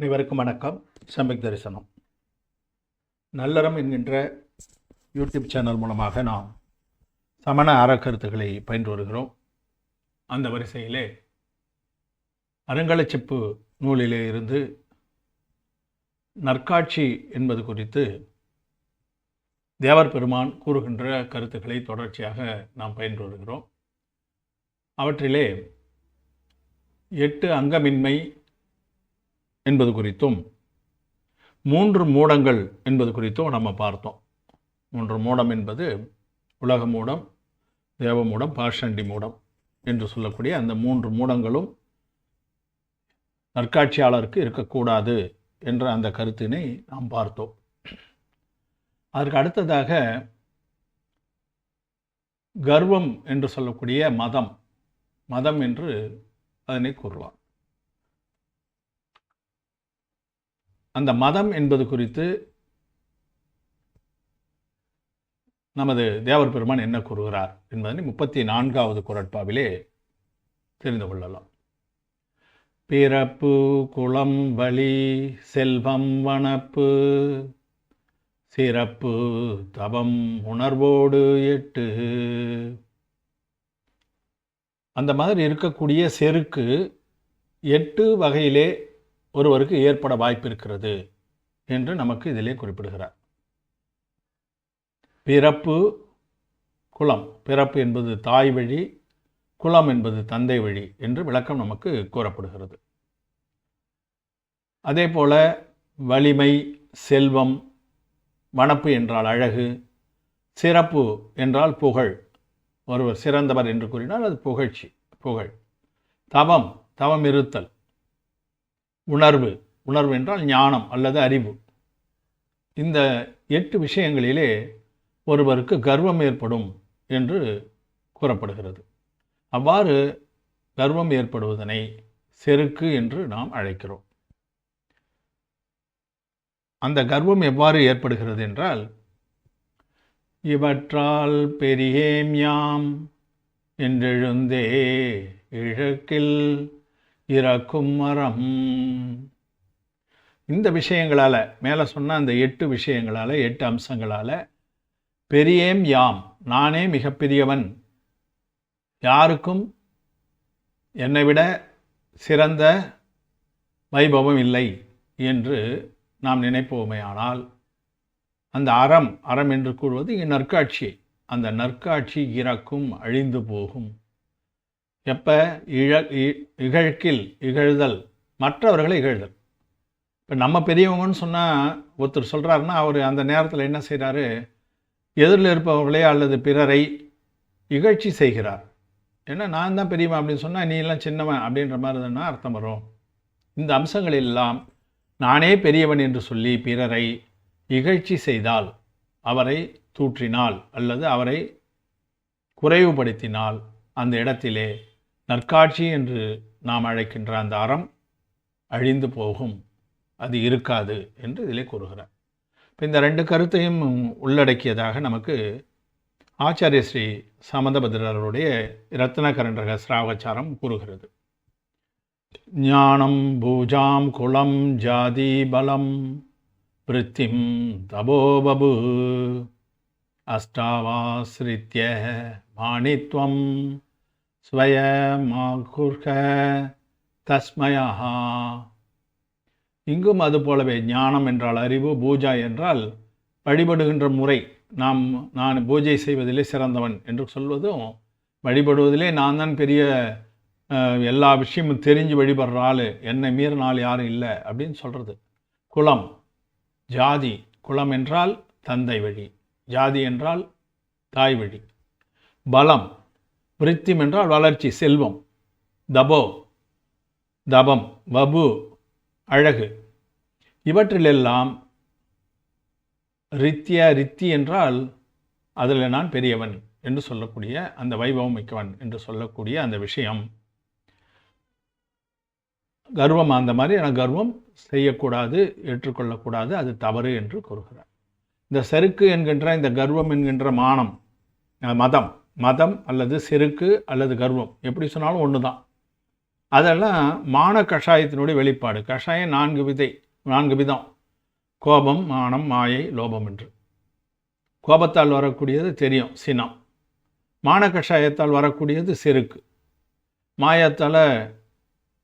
அனைவருக்கும் வணக்கம். சமிக் தரிசனம். நல்லறம் என்கின்ற யூடியூப் சேனல் மூலமாக நாம் சமண அறக்கருத்துக்களை பயின்று வருகிறோம். அந்த வரிசையிலே அருங்கலச்சிப்பு நூலிலே இருந்து நற்காட்சி என்பது குறித்து தேவர் பெருமான் கூறுகின்ற கருத்துக்களை தொடர்ச்சியாக நாம் பயின்று வருகிறோம். அவற்றிலே எட்டு அங்கமின்மை என்பது குறித்தும் மூன்று மூடங்கள் என்பது குறித்தும் நம்ம பார்த்தோம். மூன்று மூடம் என்பது உலக மூடம் தேவ மூடம் பாஷண்டி மூடம் என்று சொல்லக்கூடிய அந்த மூன்று மூடங்களும் நற்காட்சியாளருக்கு இருக்கக்கூடாது என்ற அந்த கருத்தினை நாம் பார்த்தோம். அதற்கு அடுத்ததாக கர்வம் என்று சொல்லக்கூடிய மதம் மதம் என்று அதனை கூறலாம். அந்த மதம் என்பது குறித்து நமது தேவர் பெருமான் என்ன கூறுகிறார் என்பதனை முப்பத்தி நான்காவது குரட்பாவிலே தெரிந்து கொள்ளலாம். பிறப்பு குளம் வழி செல்வம் வனப்பு சிறப்பு தவம் உணர்வோடு எட்டு. அந்த மாதிரி இருக்கக்கூடிய செருக்கு எட்டு வகையிலே ஒருவருக்கு ஏற்பட வாய்ப்பு இருக்கிறது என்று நமக்கு இதிலே குறிப்பிடுகிறார். பிறப்பு குலம் பிறப்பு என்பது தாய் வழி குலம் என்பது தந்தை வழி என்று விளக்கம் நமக்கு கூறப்படுகிறது. அதே போல வலிமை செல்வம் வனப்பு என்றால் அழகு சிறப்பு என்றால் புகழ். ஒருவர் சிறந்தவர் என்று கூறினால் அது புகழ்ச்சி புகழ். தவம் தவம் இருத்தல். உணர்வு. உணர்வு என்றால் ஞானம் அல்லது அறிவு. இந்த எட்டு விஷயங்களிலே ஒருவருக்கு கர்வம் ஏற்படும் என்று கூறப்படுகிறது. அவ்வாறு கர்வம் ஏற்படுவதனை செருக்கு என்று நாம் அழைக்கிறோம். அந்த கர்வம் எவ்வாறு ஏற்படுகிறது என்றால் இவற்றால் பெரியேம் யாம் என்றெழுந்தே இழக்கில் இறக்கும் மரம். இந்த விஷயங்களால் மேலே சொன்ன அந்த எட்டு விஷயங்களால் எட்டு அம்சங்களால் பெரியேம் யாம் நானே மிகப்பெரியவன் யாருக்கும் என்னை விட சிறந்த வைபவம் இல்லை என்று நாம் நினைப்போமேயானால் அந்த அறம் அறம் என்று கூறுவது இங்கே நற்காட்சி அந்த நற்காட்சி இறக்கும் அழிந்து போகும். எப்போ? இழ இகழ்கில் இகழ்தல். மற்றவர்களை இகழ்தல். இப்போ நம்ம பெரியவங்கன்னு சொன்னால் ஒருத்தர் சொல்கிறாருன்னா அவர் அந்த நேரத்தில் என்ன செய்கிறாரு எதிரில் இருப்பவர்களே அல்லது பிறரை இகழ்ச்சி செய்கிறார். ஏன்னா நான் தான் பெரியவன் அப்படின்னு சொன்னால் நீ எல்லாம் சின்னவன் அப்படின்ற மாதிரி தானே அர்த்தம் வரும். இந்த அம்சங்கள் எல்லாம் நானே பெரியவன் என்று சொல்லி பிறரை இகழ்ச்சி செய்தால் அவரை தூற்றினால் அல்லது அவரை குறைவுபடுத்தினால் அந்த இடத்திலே நற்காட்சி என்று நாம் அழைக்கின்ற அந்த அறம் அழிந்து போகும். அது இருக்காது என்று இதிலே கூறுகிறார். இப்போ இந்த ரெண்டு கருத்தையும் உள்ளடக்கியதாக நமக்கு ஆச்சாரிய ஸ்ரீ சமந்தபத்ரருடைய ரத்னகரண்டக சிராவச்சாரம் கூறுகிறது. ஞானம் பூஜாம் குலம் ஜாதி பலம் விருத்திம் தபோபபு அஷ்டாவாசிரித்ய மாணித்வம் ஸ்வயமாகுர்க தஸ்மயா இங்கும் அது போலவே ஞானம் என்றால் அறிவு பூஜா என்றால் வழிபடுகின்ற முறை. நாம் நான் பூஜை செய்வதிலே சிறந்தவன் என்று சொல்வதும் வழிபடுவதிலே நான் தான் பெரிய எல்லா விஷயமும் தெரிஞ்சு வழிபடுற ஆள். என்னை மீறின ஆள் யாரும் இல்லை அப்படின்னு சொல்கிறது குலம் ஜாதி. குலம் என்றால் தந்தை வழி. ஜாதி என்றால் தாய் வழி. பலம். விருத்திம் என்றால் வளர்ச்சி செல்வம். தபோ தபம் வபு அழகு. இவற்றிலெல்லாம் ரித்தியா ரித்தி என்றால் அதில் நான் பெரியவன் என்று சொல்லக்கூடிய அந்த வைபவம் மிக்கவன் என்று சொல்லக்கூடிய அந்த விஷயம். கர்வம் அந்த மாதிரியான கர்வம் செய்யக்கூடாது ஏற்றுக்கொள்ளக்கூடாது அது தவறு என்று கூறுகிறார். இந்த செருக்கு என்கின்ற இந்த கர்வம் என்கின்ற மானம் மதம் மதம் அல்லது செருக்கு அல்லது கர்வம். எப்படி சொன்னாலும் ஒன்று தான் அதெல்லாம் மான கஷாயத்தினுடைய வெளிப்பாடு. கஷாயம் நான்கு விதை நான்கு விதம். கோபம் மானம் மாயை லோபம் என்று. கோபத்தால் வரக்கூடியது தெரியும் சினம். மான கஷாயத்தால் வரக்கூடியது செருக்கு மாயத்தால்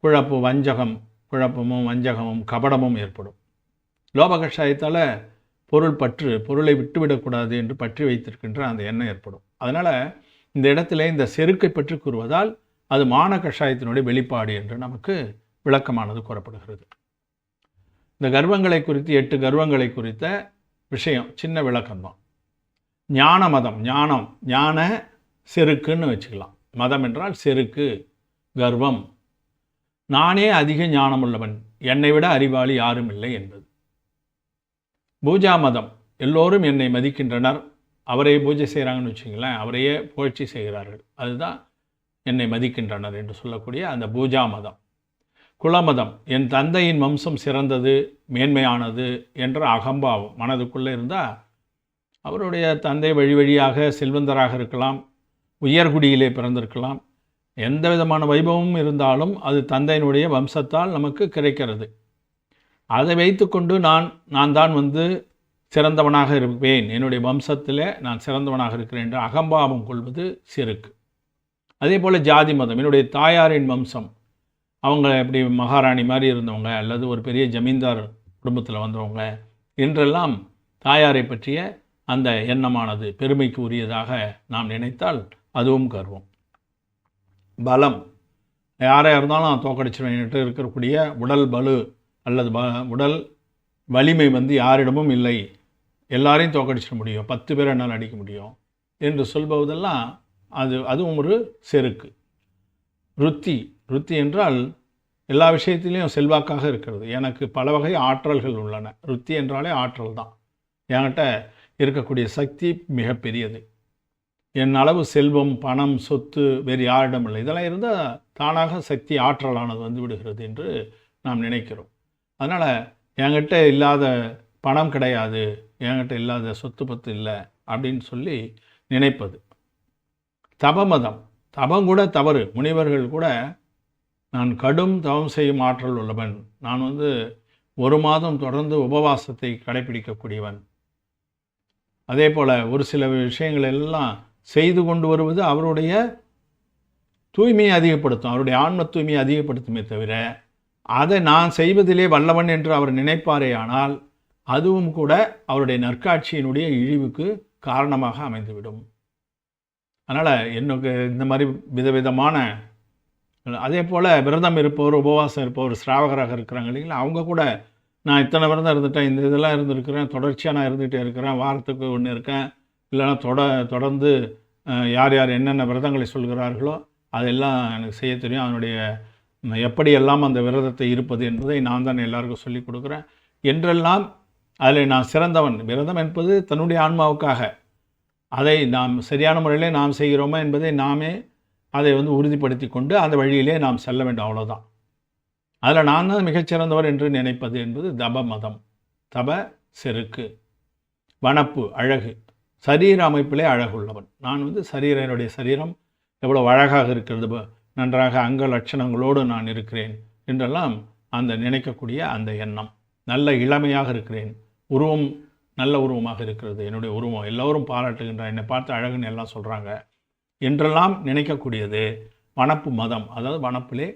குழப்பு வஞ்சகம் குழப்பமும் வஞ்சகமும் கபடமும் ஏற்படும். லோப கஷாயத்தால் பொருள் பற்று பொருளை விட்டுவிடக்கூடாது என்று பற்றி வைத்திருக்கின்ற அந்த எண்ணம் ஏற்படும். அதனால் இந்த இடத்துல இந்த செருக்கை பற்றி கூறுவதால் அது மான கஷாயத்தினுடைய வெளிப்பாடு என்று நமக்கு விளக்கமானது கூறப்படுகிறது. இந்த கர்வங்களை குறித்து எட்டு கர்வங்களை குறித்த விஷயம் சின்ன விளக்கம்தான் ஞான மதம் ஞானம் ஞான செருக்குன்னு வச்சுக்கலாம். மதம் என்றால் செருக்கு கர்வம். நானே அதிக ஞானம் உள்ளவன் என்னை விட அறிவாளி யாரும் இல்லை என்பது. பூஜா மதம் எல்லோரும் என்னை மதிக்கின்றனர். அவரை பூஜை செய்கிறாங்கன்னு வச்சுங்களேன் அவரையே புகழ்ச்சி செய்கிறார்கள். அதுதான் என்னை மதிக்கின்றனர் என்று சொல்லக்கூடிய அந்த பூஜா மதம் குலமதம் என் தந்தையின் வம்சம் சிறந்தது மேன்மையானது என்ற அகம்பாவம் மனதுக்குள்ளே இருந்தால் அவருடைய தந்தை வழி வழியாக செல்வந்தராக இருக்கலாம் உயர்குடியிலே பிறந்திருக்கலாம் எந்த விதமான வைபவமும் இருந்தாலும் அது தந்தையினுடைய வம்சத்தால் நமக்கு கிடைக்கிறது. அதை வைத்துக்கொண்டு நான் நான் தான் வந்து சிறந்தவனாக இருப்பேன். என்னுடைய வம்சத்தில் நான் சிறந்தவனாக இருக்கிறேன் என்று அகம்பாவம் கொள்வது சிறுக்கு. அதே போல் ஜாதி மதம். என்னுடைய தாயாரின் வம்சம். அவங்க எப்படி மகாராணி மாதிரி இருந்தவங்க அல்லது ஒரு பெரிய ஜமீன்தார் குடும்பத்தில் வந்தவங்க என்றெல்லாம் தாயாரை பற்றிய அந்த எண்ணமானது பெருமைக்கு உரியதாக நாம் நினைத்தால் அதுவும் கர்வம். பலம். யாராக இருந்தாலும் நான் தோக்கடிச்சிருவேன்ட்டு இருக்கக்கூடிய உடல் பலு அல்லது உடல் வலிமை வந்து யாரிடமும் இல்லை. எல்லாரையும் தோக்கடிச்சிட முடியும். பத்து பேர் என்னால் அடிக்க முடியும் என்று சொல்பவதெல்லாம் அது அதுவும் ஒரு செருக்கு. ருத்தி ருத்தி என்றால் எல்லா விஷயத்திலையும் செல்வாக்காக இருக்கிறது. எனக்கு பல வகை ஆற்றல்கள் உள்ளன. ருத்தி என்றாலே ஆற்றல் தான். என்கிட்ட இருக்கக்கூடிய சக்தி மிகப்பெரியது. என் அளவு செல்வம் பணம் சொத்து வேறு யாரிடம் இல்லை. இதெல்லாம் இருந்தால் தானாக சக்தி ஆற்றலானது வந்து விடுகிறது என்று நாம் நினைக்கிறோம். அதனால் என்கிட்ட இல்லாத பணம் கிடையாது என்கிட்ட இல்லாத சொத்து பத்து இல்லை அப்படின்னு சொல்லி நினைப்பது. தபமதம். தபம் கூட தவறு. முனிவர்கள் கூட நான் கடும் தவம் செய்யும் ஆற்றல் உள்ளவன். நான் வந்து ஒரு மாதம் தொடர்ந்து உபவாசத்தை கடைபிடிக்கக்கூடியவன். அதே போல் ஒரு சில விஷயங்கள் எல்லாம் செய்து கொண்டு வருவது அவருடைய தூய்மையை அதிகப்படுத்தும். அவருடைய ஆன்ம தூய்மையை அதிகப்படுத்துமே தவிர அதை நான் செய்வதிலே வல்லவன் என்று அவர் நினைப்பாரே ஆனால் அதுவும் கூட அவருடைய நற்காட்சியினுடைய இழிவுக்கு காரணமாக அமைந்துவிடும். அதனால் எனக்கு இந்த மாதிரி விதவிதமான அதே போல் விரதம் இருப்பவர் உபவாசம் இருப்பவர் ஸ்ராவகராக இருக்கிறாங்க இல்லைங்களா? அவங்க கூட நான் இத்தனை விரதம் இருந்துட்டேன் இந்த இதெல்லாம் இருந்திருக்கிறேன் தொடர்ச்சியாக நான் இருந்துகிட்டே இருக்கிறேன் வாரத்துக்கு ஒன்று இருக்கேன் இல்லைன்னா தொட தொடர்ந்து யார் யார் என்னென்ன விரதங்களை சொல்கிறார்களோ அதெல்லாம் எனக்கு செய்ய தெரியும். அதனுடைய எப்படியெல்லாம் அந்த விரதத்தை இருப்பது என்பதை நான் தான் எல்லாருக்கும் சொல்லிக் கொடுக்குறேன். என்றெல்லாம் அதில் நான் சிறந்தவன். விரதம் என்பது தன்னுடைய ஆன்மாவுக்காக. அதை நாம் சரியான முறையிலே நாம் செய்கிறோமா என்பதை நாமே அதை வந்து உறுதிப்படுத்தி கொண்டு அந்த வழியிலே நாம் செல்ல வேண்டும். அவ்வளோதான் அதில் நான் தான் மிகச்சிறந்தவர் என்று நினைப்பது என்பது தப மதம். தப செருக்கு. வனப்பு அழகு. சரீர அமைப்பிலே அழகுள்ளவன். நான் வந்து சரீர என்னுடைய சரீரம் எவ்வளோ அழகாக இருக்கிறது. நன்றாக அங்க லட்சணங்களோடு நான் இருக்கிறேன் என்றெல்லாம் அந்த நினைக்கக்கூடிய அந்த எண்ணம். நல்ல இளமையாக இருக்கிறேன். உருவம் நல்ல உருவமாக இருக்கிறது. என்னுடைய உருவம். எல்லோரும் பாராட்டுகின்ற என்னை பார்த்து அழகுன்னு எல்லாம் சொல்கிறாங்க என்றெல்லாம் நினைக்கக்கூடியது வனப்பு மதம். அதாவது வனப்பிலே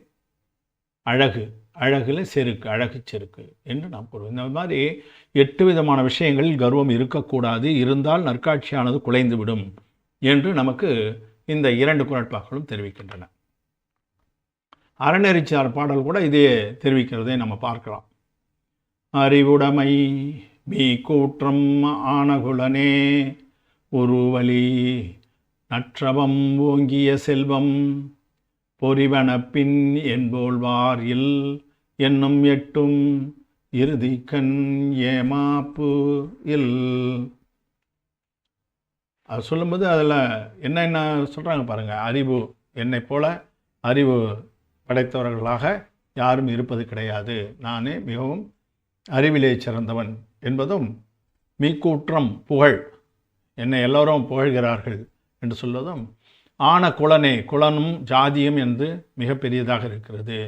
அழகு அழகில் செருக்கு அழகு செருக்கு என்று நாம் கூறுவோம். இந்த மாதிரி எட்டு விதமான விஷயங்களில் கர்வம் இருக்கக்கூடாது. இருந்தால் நற்காட்சியானது குலைந்துவிடும் என்று நமக்கு இந்த இரண்டு குரட்பாக்களும் தெரிவிக்கின்றன. அறநெறிச்சார் பாடல் கூட இதே தெரிவிக்கிறதை நம்ம பார்க்கலாம். அறிவுடைமை மீ கூற்றம் ஆனகுலனே உருவலி நற்றவம் ஓங்கிய செல்வம் பொறிவன பின் என்போல்வார் இல் என்னும் எட்டும் இறுதி கண் ஏமாப்பு இல். அது சொல்லும்போது அதில் என்ன என்ன சொல்கிறாங்க பாருங்கள் அறிவு என்னை போல அறிவு படைத்தவர்களாக யாரும் இருப்பது கிடையாது. நானே மிகவும் அறிவிலே சிறந்தவன் என்பதும் மீக்கூற்றம் புகழ். என்னை எல்லோரும் புகழ்கிறார்கள் என்று சொல்வதும் ஆன குலனே குலனும் ஜாதியும் என்று மிகப்பெரியதாக இருக்கிறது.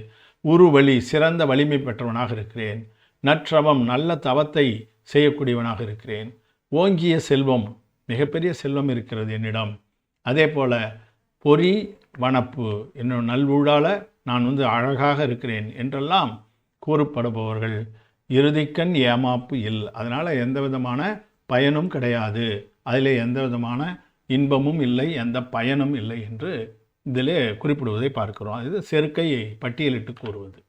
உரு வழி சிறந்த வலிமை பெற்றவனாக இருக்கிறேன். நற்றவம் நல்ல தவத்தை செய்யக்கூடியவனாக இருக்கிறேன். ஓங்கிய செல்வம் மிகப்பெரிய செல்வம் இருக்கிறது என்னிடம். அதே போல் பொறி வனப்பு என்னும் நல்வூழால நான் வந்து அழகாக இருக்கிறேன் என்றெல்லாம் கூறப்படுபவர்கள். இறுதிக்கண் ஏமாப்பு இல். அதனால் எந்த விதமான பயனும் கிடையாது. அதில் எந்த விதமான இன்பமும் இல்லை. எந்த பயனும் இல்லை என்று இதில் குறிப்பிடுவதை பார்க்கிறோம். இது செருக்கையை பட்டியலிட்டு கூறுவது.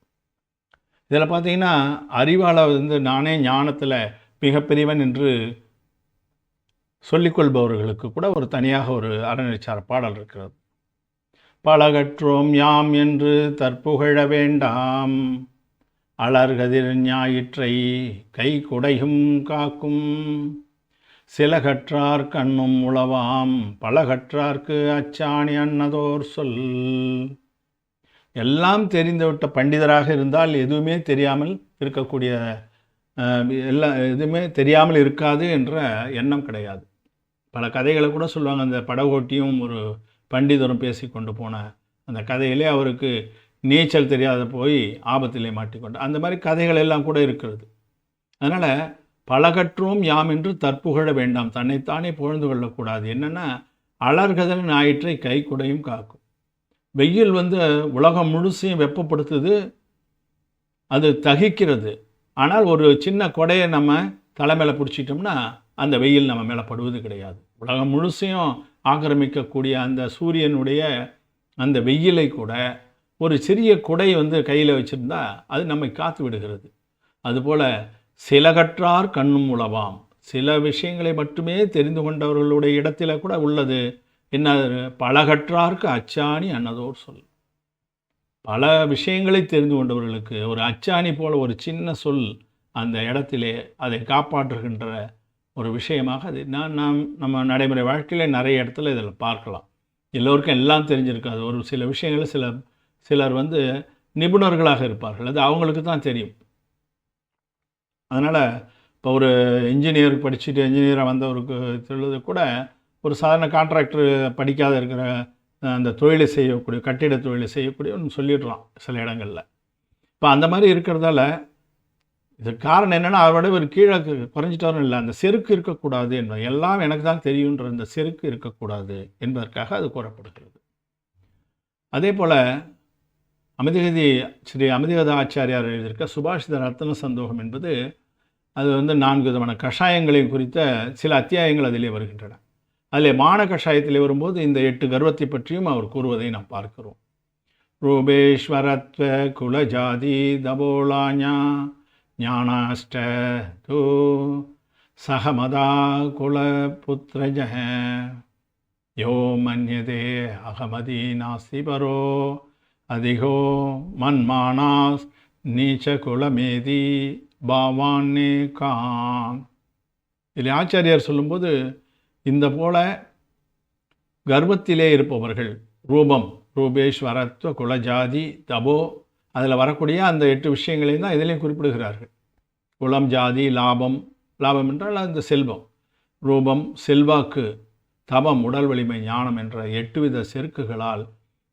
இதில் பார்த்தீங்கன்னா அறிவாளர் வந்து நானே ஞானத்தில் மிகப்பெரியவன் என்று சொல்லிக்கொள்பவர்களுக்கு கூட ஒரு தனியாக ஒரு அறநிலைச்சார பாடல் இருக்கிறது. பலகற்றோம் யாம் என்று தற்புகழ வேண்டாம். அலர்கதிர் ஞாயிற்றை கை குடையும் காக்கும். சிலகற்றார் கண்ணும் உளவாம் பலகற்றார்க்கு அச்சாணி அன்னதோர் சொல். எல்லாம் தெரிந்துவிட்ட பண்டிதராக இருந்தால் எதுவுமே தெரியாமல் இருக்கக்கூடிய எல்லா எதுவுமே தெரியாமல் இருக்காது என்ற எண்ணம் கிடையாது. பல கதைகளை கூட சொல்லுவாங்க அந்த படகோட்டியும் ஒரு பண்டிதரும் பேசி கொண்டு போன அந்த கதையிலே அவருக்கு நீச்சல் தெரியாத போய் ஆபத்திலே மாட்டிக்கொண்டு அந்த மாதிரி கதைகள் எல்லாம் கூட இருக்கிறது. அதனால் பலகற்றோம் யாம் என்று தற்புகழ வேண்டாம். தன்னைத்தானே புகழ்ந்து கொள்ளக்கூடாது. என்னென்னா அலர்கதல் ஞாயிற்றை கை குடையும் காக்கும். வெயில் வந்து உலகம் முழுசையும் வெப்பப்படுத்துது. அது தகிக்கிறது. ஆனால் ஒரு சின்ன கொடையை நம்ம தலை மேலே பிடிச்சிட்டோம்னா அந்த வெயில் நம்ம மேலே படுவது கிடையாது. உலகம் முழுசையும் ஆக்கிரமிக்கக்கூடிய அந்த சூரியனுடைய அந்த வெயிலை கூட ஒரு சிறிய குடை வந்து கையில் வச்சுருந்தா அது நம்மை காத்து விடுகிறது. அதுபோல் சிலகற்றார் கண்ணும் உளவாம். சில விஷயங்களை மட்டுமே தெரிந்து கொண்டவர்களுடைய இடத்துல கூட உள்ளது. என்ன பலகற்றார்க்கு அச்சாணி அன்னதோர் சொல். பல விஷயங்களை தெரிந்து கொண்டவர்களுக்கு ஒரு அச்சாணி போல ஒரு சின்ன சொல் அந்த இடத்திலே அதை காப்பாற்றுகின்ற ஒரு விஷயமாக அது. நான் நாம் நம்ம நடைமுறை வாழ்க்கையில் நிறைய இடத்துல இதில் பார்க்கலாம். எல்லோருக்கும் எல்லாம் தெரிஞ்சிருக்காது. ஒரு சில விஷயங்கள் சில சிலர் வந்து நிபுணர்களாக இருப்பார்கள். அது அவங்களுக்கு தான் தெரியும். அதனால் இப்போ ஒரு இன்ஜினியர் படிச்சுட்டு இன்ஜினியராக வந்தவருக்கு சொல்லுறது கூட ஒரு சாதாரண கான்ட்ராக்டர் படிக்காத இருக்கிற அந்த தொழிலை செய்யக்கூடிய கட்டிட தொழிலை செய்யக்கூடியவன் சொல்லிடுறான் சில இடங்களில். இப்போ அந்த மாதிரி இருக்கிறதால இதுக்கு காரணம் என்னென்னா அவரோட ஒரு கீழே குறைஞ்சிட்டாரும் இல்லை. அந்த செருக்கு இருக்கக்கூடாது என்பது எல்லாம் எனக்கு தான் தெரியுன்ற இந்த செருக்கு இருக்கக்கூடாது என்பதற்காக அது கூறப்படுகிறது. அதே போல் அமிதகதி ஸ்ரீ அமிதகதா ஆச்சாரியார் எழுதியிருக்க சுபாஷித ரத்ன சந்தோகம் என்பது அது வந்து நான்கு விதமான கஷாயங்களை குறித்த சில அத்தியாயங்கள் அதிலே வருகின்றன. அதில் மான கஷாயத்திலே வரும்போது இந்த எட்டு கர்வத்தை பற்றியும் அவர் கூறுவதை நாம் பார்க்கிறோம். ரூபேஸ்வரத்வ குலஜாதி தபோலாஞா ஞானாஷ்ட தூ சகமதா குலபுத்திரஜ யோ மன்யதே அகமதி நாஸ்தி பரோ அதிகோ மன்மானாஸ் நீச்ச குலமேதி பாவான்னே கான் இதில் ஆச்சாரியார் சொல்லும்போது இந்த போல கர்வத்திலே இருப்பவர்கள் ரூபம் ரூபேஸ்வரத்துவ குலஜாதி தபோ அதில் வரக்கூடிய அந்த எட்டு விஷயங்களையும் தான் இதிலையும் குறிப்பிடுகிறார்கள். குலம் ஜாதி லாபம் லாபம் என்றால் அந்த செல்வம். ரூபம் செல்வாக்கு தபம் உடல் வலிமை ஞானம் என்ற எட்டு வித செருக்குகளால்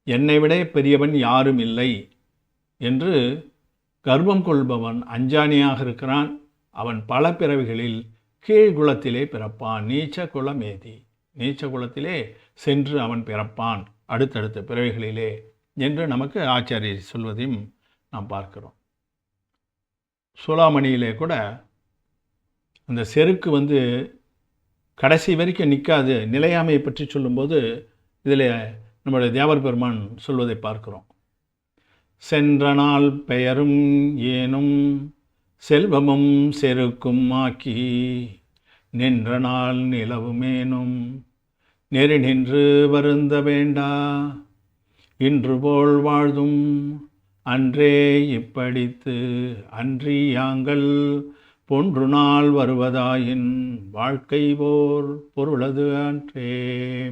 என்னை விட பெரியவன் யாரும் இல்லை என்று கர்வம் கொள்பவன் அஞ்சானியாக இருக்கிறான். அவன் பல பிறவிகளில் கீழ்குலத்திலே பிறப்பான். நீச்ச குலமேதி நீச்ச குலத்திலே சென்று அவன் பிறப்பான். அடுத்தடுத்த பிறவிகளிலே என்று நமக்கு ஆச்சாரியர் சொல்வதையும் நாம் பார்க்கிறோம். சூளாமணியிலே கூட அந்த செருக்கு வந்து கடைசி வரைக்கும் நிற்காது நிலையாமையை பற்றி சொல்லும்போது இதில் நம்முடைய தேவர் பெருமான் சொல்வதை பார்க்கிறோம். சென்ற நாள் பெயரும் ஏனும் செல்வமும் செருக்கும் ஆக்கி நின்ற நாள் நிலவுமேனும் நெறி நின்று வருந்த வேண்டா இன்று போல் வாழ்தும். அன்றே இப்படித்து அன்றியாங்கள் பொன்று நாள் வருவதாயின் வாழ்க்கை போர் பொருளது அன்றே.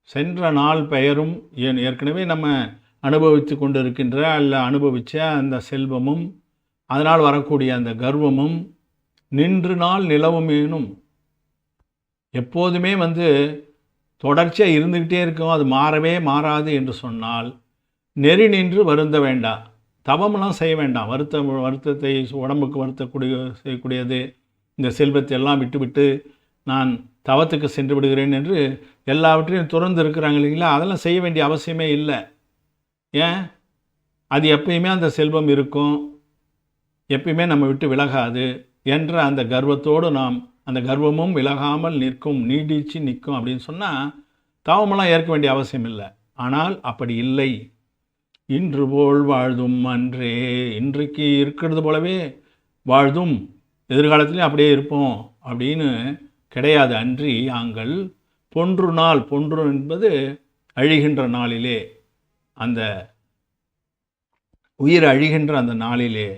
சென்ற நாள் பெயரும் ஏன் ஏற்கனவே நம்ம அனுபவித்து கொண்டிருக்கின்ற அல்ல அனுபவித்த அந்த செல்வமும் அதனால் வரக்கூடிய அந்த கர்வமும் நின்று நாள் நிலவுமேனும். எப்போதுமே வந்து தொடர்ச்சியாக இருந்துக்கிட்டே இருக்கும். அது மாறவே மாறாது என்று சொன்னால் நெறி நின்று வருந்த வேண்டாம். தவமெல்லாம் செய்ய வேண்டாம். வருத்த வருத்தத்தை உடம்புக்கு வருத்தக்கூடிய செய்யக்கூடியது இந்த செல்வத்தை எல்லாம் விட்டுவிட்டு நான் தவத்துக்கு சென்று விடுகிறேன் என்று எல்லாவற்றையும் துறந்து இருக்கிறாங்க இல்லைங்களா? அதெல்லாம் செய்ய வேண்டிய அவசியமே இல்லை. ஏன்? அது எப்பயுமே அந்த செல்வம் இருக்கும். எப்பயுமே நம்ம விட்டு விலகாது என்ற அந்த கர்வத்தோடு நாம் அந்த கர்வமும் விலகாமல் நிற்கும் நீடிச்சு நிற்கும் அப்படின்னு சொன்னால் தாவமெல்லாம் ஏற்க வேண்டிய அவசியம் இல்லை. ஆனால் அப்படி இல்லை. இன்று போல் வாழ்தும் அன்றே இன்றைக்கு இருக்கிறது போலவே வாழ்தும் எதிர்காலத்துலேயும் அப்படியே இருப்போம் அப்படின்னு கிடையாது அன்றி நாங்கள் பொன்று நாள் பொன்று என்பது அழிகின்ற நாளிலே அந்த உயிர் அழிகின்ற அந்த நாளிலே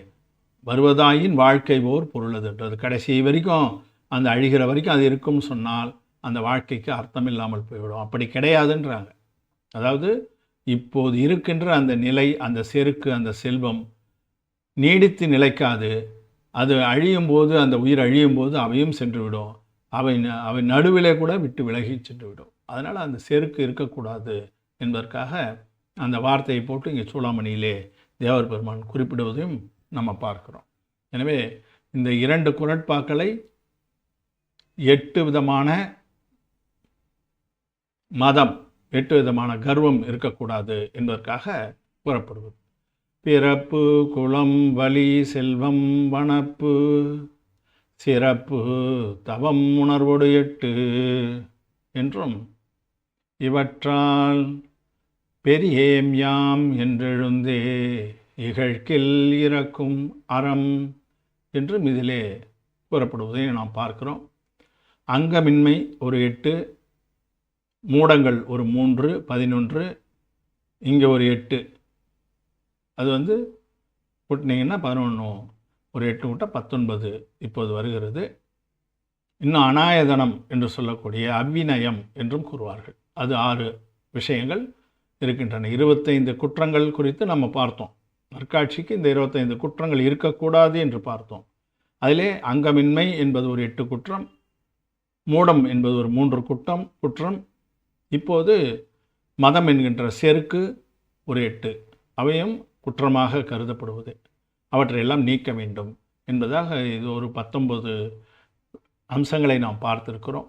வருவதாயின் வாழ்க்கை போர் பொருளதுன்றது கடைசி வரைக்கும் அந்த அழிகிற வரைக்கும் அது இருக்கும்னு சொன்னால் அந்த வாழ்க்கைக்கு அர்த்தம் இல்லாமல் போய்விடும். அப்படி கிடையாதுன்றாங்க. அதாவது இப்போது இருக்கின்ற அந்த நிலை அந்த செருக்கு அந்த செல்வம் நீடித்து நிலைக்காது. அது அழியும் போது அந்த உயிர் அழியும் போது அவையும் சென்று விடும் அவை ந- அவை நடுவிலே கூட விட்டு விலகி சென்று விடும் அதனால் அந்த செருக்கு இருக்கக்கூடாது என்பதற்காக அந்த வார்த்தையை போட்டு இங்கே சூளாமணியிலே தேவர் பெருமான் குறிப்பிடுவதையும் நம்ம பார்க்குறோம். எனவே இந்த இரண்டு குரட்பாக்களை எட்டு விதமான மதம் எட்டு விதமான கர்வம் இருக்கக்கூடாது என்பதற்காக கூறப்படுவது. பிறப்பு குளம் வலி செல்வம் வனப்பு. சிறப்பு தவம் உணர்வோடு எட்டு என்றும் இவற்றால் பெரியேம் யாம் என்றெழுந்தே இகழ்கில் இறக்கும் அறம் என்றும் இதிலே கூறப்படுவதை நாம் பார்க்கிறோம். அங்கமின்மை ஒரு எட்டு மூடங்கள் ஒரு மூன்று பதினொன்று இங்கே ஒரு எட்டு. அது வந்து கூட்டினீங்கன்னா பதினொன்று ஒரு எட்டு விட்டால் பத்தொன்பது இப்போது வருகிறது. இன்னும் அநாயதனம் என்று சொல்லக்கூடிய அவ்விநயம் என்றும் கூறுவார்கள். அது ஆறு விஷயங்கள் இருக்கின்றன. இருபத்தைந்து குற்றங்கள் குறித்து நம்ம பார்த்தோம். நற்காட்சிக்கு இந்த இருபத்தைந்து குற்றங்கள் இருக்கக்கூடாது என்று பார்த்தோம். அதிலே அங்கமின்மை என்பது ஒரு எட்டு குற்றம் மூடம் என்பது ஒரு மூன்று குற்றம் குற்றம். இப்போது மதம் என்கின்ற செருக்கு ஒரு எட்டு. அவையும் குற்றமாக கருதப்படுவது. அவற்றையெல்லாம் நீக்க வேண்டும் என்பதாக இது ஒரு பத்தொன்பது அம்சங்களை நாம் பார்த்திருக்கிறோம்.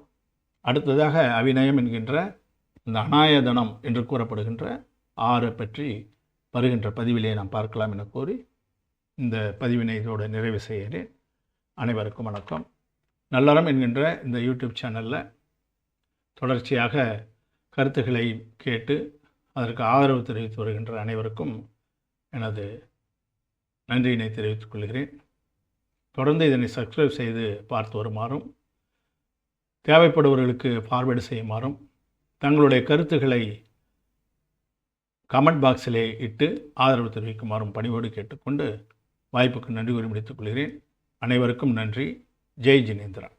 அடுத்ததாக அவிநயம் என்கின்ற இந்த அநாயதனம் என்று கூறப்படுகின்ற ஆறு பற்றி வருகின்ற பதிவிலே நாம் பார்க்கலாம் என கூறி இந்த பதிவினை இதோடு நிறைவு செய்கிறேன். அனைவருக்கும் வணக்கம். நல்லறம் என்கின்ற இந்த யூடியூப் சேனலில் தொடர்ச்சியாக கருத்துக்களை கேட்டு அதற்கு ஆதரவு தெரிவித்து வருகின்ற அனைவருக்கும் எனது நன்றியினை தெரிவித்துக் கொள்கிறேன். தொடர்ந்து இதனை சப்ஸ்கிரைப் செய்து பார்த்து வருமாறும் தேவைப்படுபவர்களுக்கு ஃபார்வேர்டு செய்யுமாறும் தங்களுடைய கருத்துக்களை கமெண்ட் பாக்ஸிலே இட்டு ஆதரவு தெரிவிக்குமாறும் பணிவோடு கேட்டுக்கொண்டு வாய்ப்புக்கு நன்றி கூறி முடித்துக் கொள்கிறேன். அனைவருக்கும் நன்றி. ஜெய் ஜினேந்திரா